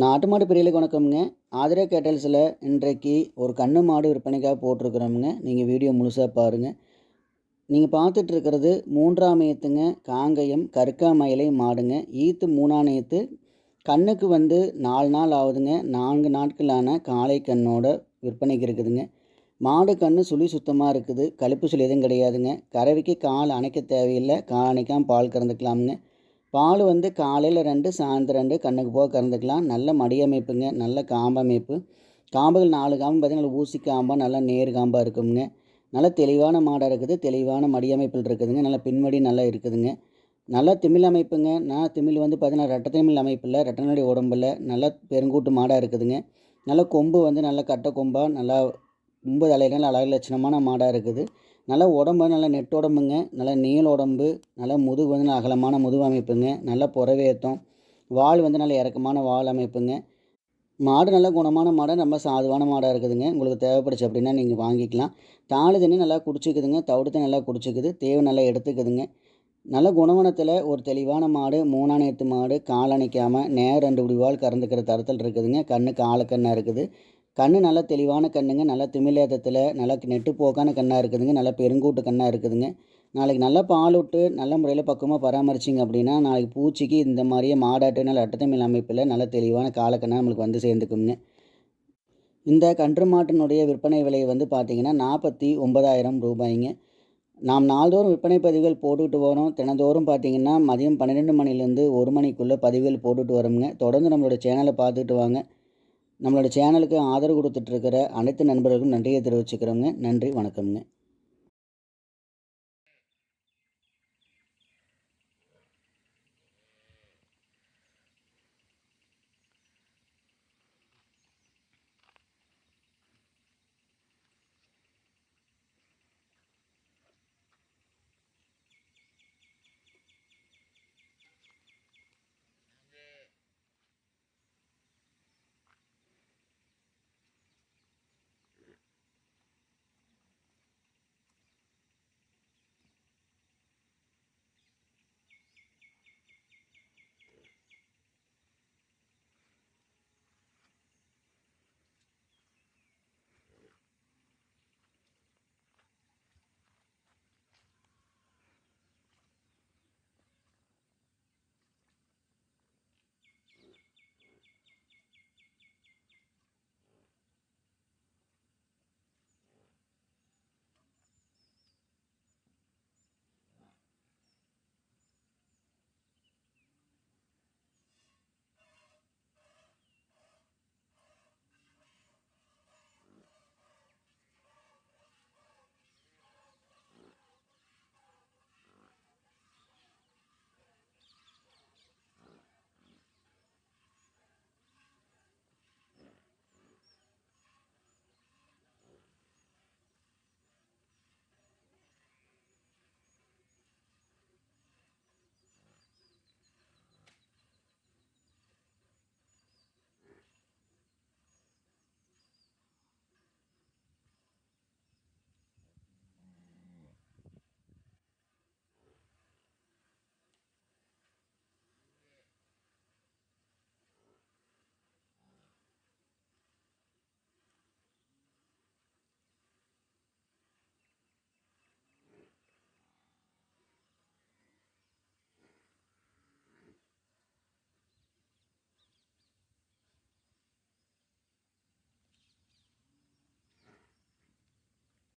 நாட்டு மாடு பிரியலுக்கு வணக்கம்ங்க. ஆதிரா கேட்டல்ஸில் இன்றைக்கு ஒரு கன்று மாடு விற்பனைக்காக போட்டிருக்கிறோமுங்க. நீங்கள் வீடியோ முழுசாக பாருங்கள் நீங்கள் பார்த்துட்டு இருக்கிறது மூன்றாம் ஈத்துங்க காங்கயம் கருக்காமயிலை மாடுங்க. ஈத்து மூணாம் கண்ணுக்கு வந்து நாலு நாள் ஆகுதுங்க. நான்கு நாட்களான காளை கண்ணோட விற்பனைக்கு இருக்குதுங்க. மாடு கன்று சுழி சுத்தமாக இருக்குது. கழுப்பு சுழி எதுவும் கிடையாதுங்க. கறவைக்கு கால் அணைக்க தேவையில்லை. கால் அணைக்காமல் பால் கறந்துக்கலாமுங்க. பால் வந்து காலையில் ரெண்டு சாயந்தரம் ரெண்டு கண்ணுக்கு போக கறந்துக்கலாம். நல்ல மடி அமைப்புங்க நல்ல காம்பமைப்பு. காம்புகள் நாலு காம்பு பார்த்திங்கன்னா ஊசி காம்பாக நல்லா நேர் காம்பாக இருக்குங்க நல்ல தெளிவான மாடாக இருக்குது தெளிவான மடி அமைப்பில் இருக்குதுங்க. நல்ல பின்வடி நல்லா இருக்குதுங்க. நல்லா திமிழ் அமைப்புங்க. நான் திமிழ் வந்து பார்த்திங்கன்னா ரெட்ட திமிழ் அமைப்பில் ரெட்டநடி உடம்பில் நல்லா பெருங்கூட்டு மாடாக இருக்குதுங்க. நல்ல கொம்பு வந்து நல்லா கட்டை கொம்பாக நல்லா கொம்பு தலையில அழகு லட்சணமான மாடாக இருக்குது. நல்லா உடம்பு நல்லா நெட் உடம்புங்க நல்லா நீள் உடம்பு நல்லா முதுகு வந்து நல்லா அகலமான முதுகு அமைப்புங்க நல்லா புறவேத்தம் வால் வந்து நல்ல இறக்கமான வால் அமைப்புங்க. மாடு நல்ல குணமான மாடாக ரொம்ப சாதுவான மாடாக இருக்குதுங்க. உங்களுக்கு தேவைப்படுச்சு அப்படின்னா நீங்கள் வாங்கிக்கலாம். தாலி தண்ணி நல்லா குடிச்சிக்குதுங்க. தவிடு நல்லா குடிச்சிக்குது. தேவை நல்லா எடுத்துக்குதுங்க. நல்ல குணவனத்தில் ஒரு தெளிவான மாடு மூணாணையத்து மாடு கால் அணைக்காமல் நேர் ரெண்டு முடிவால் கறந்துக்கிற தரத்தில் இருக்குதுங்க. கண்ணு காலக்கண்ணாக இருக்குது. கண் நல்லா தெளிவான கண்ணுங்க நல்லா திமிலேதத்தில் நல்லா நெட்டு போக்கான கண்ணாக இருக்குதுங்க நல்லா பெருங்கூட்டு கண்ணாக இருக்குதுங்க. நாளைக்கு நல்லா பால் விட்டு நல்ல முறையில் பக்குவமாக பராமரிச்சிங்க அப்படின்னா நாளைக்கு பூச்சிக்கு இந்த மாதிரியே மாடாட்டு நல்ல அட்டத்தமிழ் அமைப்பில் நல்ல தெளிவான காலக்கண்ணா நம்மளுக்கு வந்து சேர்ந்துக்குங்க. இந்த கன்று மாட்டினுடைய விற்பனை விலை வந்து பார்த்திங்கன்னா நாற்பத்தி ஒன்பதாயிரம் ரூபாய்ங்க. நாம் நாள்தோறும் விற்பனை பதிவுகள் போட்டுக்கிட்டு வரோம். தினந்தோறும் பார்த்திங்கன்னா மதியம் பன்னிரெண்டு மணிலேருந்து ஒரு மணிக்குள்ளே பதிவுகள் போட்டுட்டு வரோங்க தொடர்ந்து நம்மளோட சேனலை பார்த்துட்டு வாங்க. நம்மளோட சேனலுக்கு ஆதரவு கொடுத்துட்ருக்கிற அனைத்து நண்பர்களுக்கும் நன்றியை தெரிவிச்சுக்கிறோங்க. நன்றி வணக்கம்ங்க.